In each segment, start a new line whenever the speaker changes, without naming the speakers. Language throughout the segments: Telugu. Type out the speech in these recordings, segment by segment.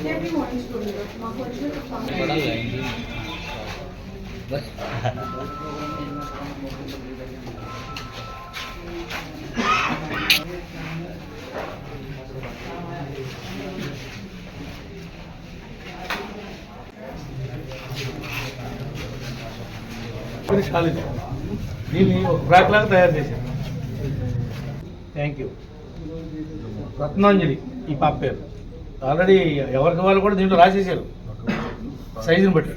ఇంటర్వ్యూ వాయించుకోండి మాకు వచ్చిన
పడాలి ఇంటి బస్
కాలేజ్ దీన్ని ఒక బ్రాక్ లాగా తయారు చేశాను థ్యాంక్ యూ రత్నాంజలి ఈ పాప పేరు. ఆల్రెడీ ఎవరికి వాళ్ళు కూడా దీంట్లో రాసేసారు సైజుని బట్టి.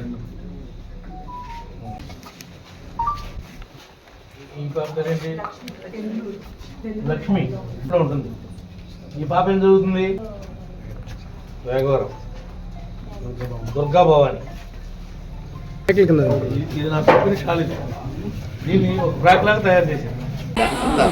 ఈ పాప పేరు ఏంటి? లక్ష్మి. ఇంట్లో ఉంటుంది. ఈ పాప ఏం చదువుతుంది? వేగవరం దుర్గా భవాని. ఇది- ఇది నా చెప్పిన కాలేజ్ దీన్ని ఒక బ్రాక్ లాగా తయారు చేశాను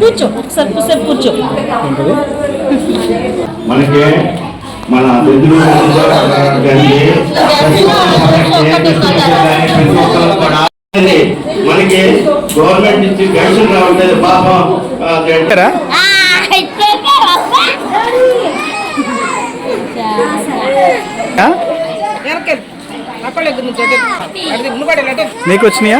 కూర్చో ఒకసారి కూర్చొని కూర్చో
మనకి మన మనకి గవర్నమెంట్ నుంచి పెన్షన్ రావట్లేదు పాపం
నీకు వచ్చినాయా?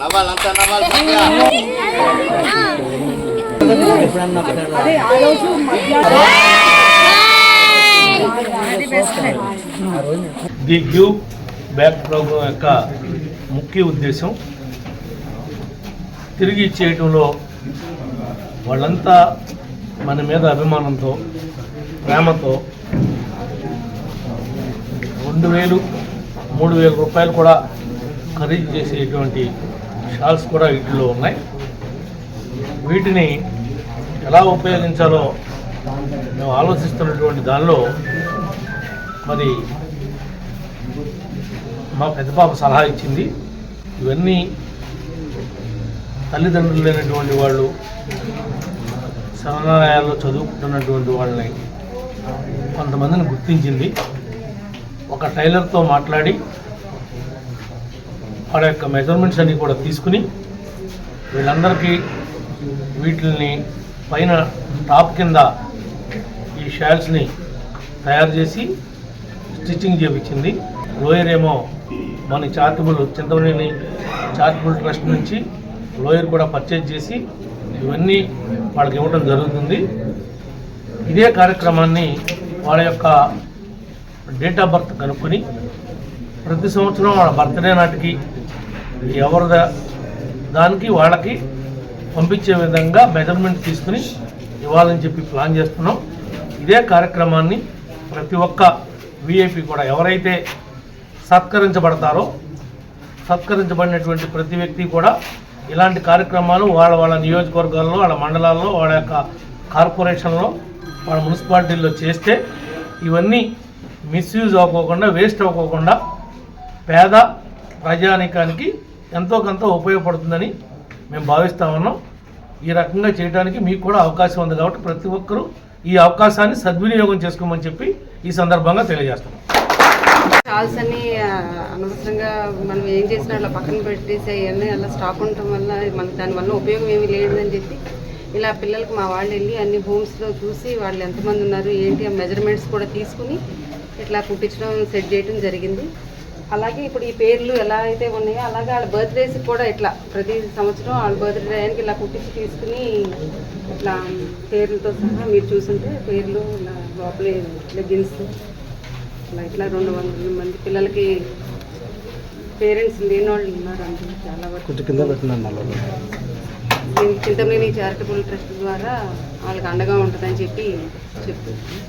నవ్వాలంతా నవ్వాలి
ది గివ్ బ్యాక్ ప్రోగ్రాం యొక్క ముఖ్య ఉద్దేశం తిరిగి ఇచ్చేయటంలో వాళ్ళంతా మన మీద అభిమానంతో ప్రేమతో రెండు వేలు మూడు వేల రూపాయలు కూడా ఖరీదు చేసేటువంటి షాల్స్ కూడా వీటిలో ఉన్నాయి. వీటిని ఎలా ఉపయోగించాలో మేము ఆలోచిస్తున్నటువంటి దానిలో మరి మా పెద్ద పాప సలహా ఇచ్చింది. ఇవన్నీ తల్లిదండ్రులు లేనటువంటి వాళ్ళు శరణాలయాల్లో చదువుకుంటున్నటువంటి వాళ్ళని కొంతమందిని గుర్తించింది. ఒక టైలర్తో మాట్లాడి వాళ్ళ యొక్క మెజర్మెంట్స్ అన్నీ కూడా తీసుకుని వీళ్ళందరికీ వీటిని పైన టాప్ కింద ఈ షాల్స్ని తయారు చేసి స్టిచ్చింగ్ చేయించింది లోయర్ ఏమో మన చారిటబుల్ చింతమనేని చారిటబుల్ ట్రస్ట్ నుంచి లోయర్ కూడా పర్చేజ్ చేసి ఇవన్నీ వాళ్ళకి ఇవ్వడం జరుగుతుంది. ఇదే కార్యక్రమాన్ని వాళ్ళ యొక్క డేట్ ఆఫ్ బర్త్ కనుక్కొని ప్రతి సంవత్సరం వాళ్ళ బర్త్డే నాటికి ఎవరి దానికి వాళ్ళకి పంపించే విధంగా మెజర్మెంట్ తీసుకుని ఇవ్వాలని చెప్పి ప్లాన్ చేస్తున్నాం. ఇదే కార్యక్రమాన్ని ప్రతి ఒక్క విఐపి కూడా ఎవరైతే సత్కరించబడతారో సత్కరించబడినటువంటి ప్రతి వ్యక్తి కూడా ఇలాంటి కార్యక్రమాలు వాళ్ళ వాళ్ళ నియోజకవర్గాల్లో వాళ్ళ మండలాల్లో వాళ్ళ యొక్క కార్పొరేషన్లో వాళ్ళ మున్సిపాలిటీల్లో చేస్తే ఇవన్నీ మిస్యూజ్ అవ్వకోకుండా వేస్ట్ అవ్వకోకుండా పేద ప్రజానికానికి ఎంతో కొంత ఉపయోగపడుతుందని మేము భావిస్తా ఉన్నాం. ఈ రకంగా చేయడానికి మీకు కూడా అవకాశం ఉంది కాబట్టి ప్రతి ఒక్కరూ ఈ అవకాశాన్ని సద్వినియోగం చేసుకోమని చెప్పి ఈ సందర్భంగా తెలియజేస్తున్నాం.
షాల్స్ అన్ని అనవసరంగా మనం ఏం చేసినా అలా పక్కన పెట్టేసి అవన్నీ అలా స్టాక్ ఉండటం వల్ల మనకి దానివల్ల ఉపయోగం ఏమీ లేదని చెప్పి ఇలా పిల్లలకు మా వాళ్ళు వెళ్ళి అన్ని హోమ్స్లో చూసి వాళ్ళు ఎంతమంది ఉన్నారు ఏంటి ఆ మెజర్మెంట్స్ కూడా తీసుకుని ఇట్లా కుట్టించడం సెట్ చేయడం జరిగింది. అలాగే ఇప్పుడు ఈ పేర్లు ఎలా అయితే ఉన్నాయో అలాగే వాళ్ళ బర్త్డేస్కి కూడా ఇట్లా ప్రతి సంవత్సరం వాళ్ళ బర్త్డే టైంకి ఇలా కుట్టించి తీసుకుని ఇట్లా పేర్లతో సహా మీరు చూసుంటే పేర్లు ఇలా లోపలే లెగ్గిన్స్ అలా ఇట్లా రెండు వందల మంది పిల్లలకి పేరెంట్స్ లేని వాళ్ళు ఉన్నారు అందులో చాలా వరకు.
కొంచెం కింద పెట్టినాను
చింతమనేని చారిటబుల్ ట్రస్ట్ ద్వారా వాళ్ళకి అండగా ఉంటుందని చెప్పి చెప్తున్నాను